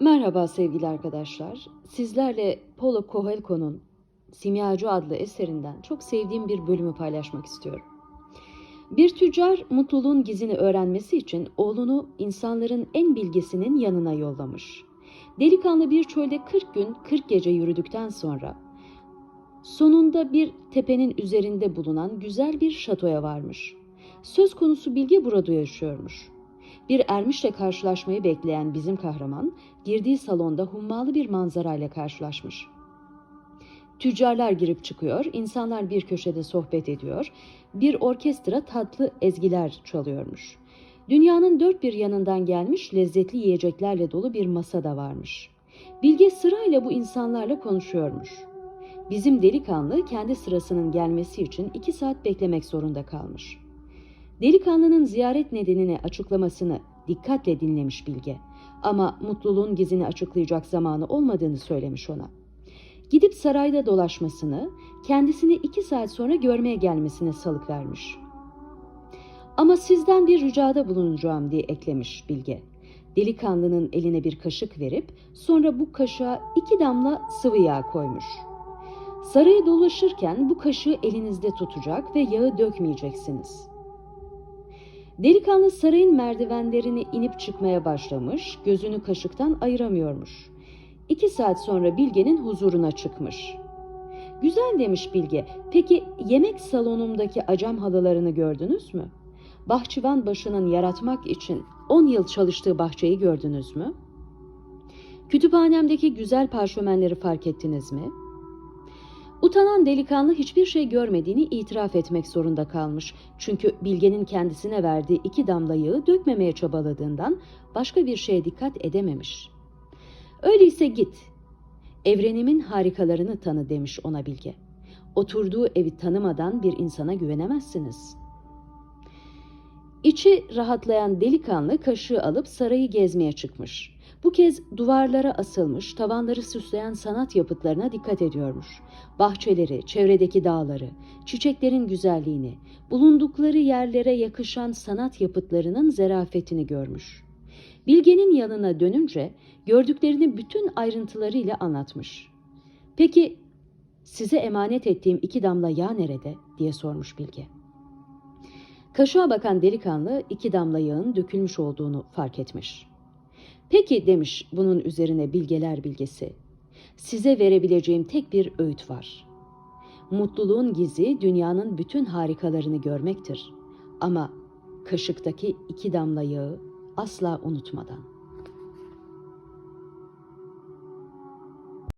Merhaba sevgili arkadaşlar. Sizlerle Paulo Coelho'nun Simyacı adlı eserinden çok sevdiğim bir bölümü paylaşmak istiyorum. Bir tüccar mutluluğun gizini öğrenmesi için oğlunu insanların en bilgisinin yanına yollamış. Delikanlı bir çölde 40 gün 40 gece yürüdükten sonra sonunda bir tepenin üzerinde bulunan güzel bir şatoya varmış. Söz konusu bilge burada yaşıyormuş. Bir ermişle karşılaşmayı bekleyen bizim kahraman girdiği salonda hummalı bir manzarayla karşılaşmış. Tüccarlar girip çıkıyor, insanlar bir köşede sohbet ediyor, bir orkestra tatlı ezgiler çalıyormuş. Dünyanın dört bir yanından gelmiş lezzetli yiyeceklerle dolu bir masa da varmış. Bilge sırayla bu insanlarla konuşuyormuş. Bizim delikanlı kendi sırasının gelmesi için iki saat beklemek zorunda kalmış. Delikanlının ziyaret nedenini açıklamasını dikkatle dinlemiş Bilge. Ama mutluluğun gizini açıklayacak zamanı olmadığını söylemiş ona. Gidip sarayda dolaşmasını, kendisini iki saat sonra görmeye gelmesine salık vermiş. Ama sizden bir ricada bulunacağım diye eklemiş Bilge. Delikanlının eline bir kaşık verip sonra bu kaşığa iki damla sıvı yağ koymuş. Sarayı dolaşırken bu kaşığı elinizde tutacak ve yağı dökmeyeceksiniz.'' Delikanlı sarayın merdivenlerini inip çıkmaya başlamış, gözünü kaşıktan ayıramıyormuş. İki saat sonra Bilge'nin huzuruna çıkmış. Güzel demiş Bilge, peki yemek salonumdaki acam halılarını gördünüz mü? Bahçıvan başının yaratmak için on yıl çalıştığı bahçeyi gördünüz mü? Kütüphanemdeki güzel parşömenleri fark ettiniz mi?'' Utanan delikanlı hiçbir şey görmediğini itiraf etmek zorunda kalmış. Çünkü Bilge'nin kendisine verdiği iki damla yağı dökmemeye çabaladığından başka bir şeye dikkat edememiş. Öyleyse git, evrenimin harikalarını tanı demiş ona Bilge. Oturduğu evi tanımadan bir insana güvenemezsiniz. İçi rahatlayan delikanlı kaşığı alıp sarayı gezmeye çıkmış. Bu kez duvarlara asılmış, tavanları süsleyen sanat yapıtlarına dikkat ediyormuş. Bahçeleri, çevredeki dağları, çiçeklerin güzelliğini, bulundukları yerlere yakışan sanat yapıtlarının zerafetini görmüş. Bilge'nin yanına dönünce gördüklerini bütün ayrıntılarıyla anlatmış. Peki size emanet ettiğim iki damla yağ nerede diye sormuş Bilge. Kaşığa bakan delikanlı iki damla yağın dökülmüş olduğunu fark etmiş. Peki demiş bunun üzerine bilgeler bilgesi. Size verebileceğim tek bir öğüt var. Mutluluğun gizi dünyanın bütün harikalarını görmektir. Ama kaşıktaki iki damla yağı asla unutmadan.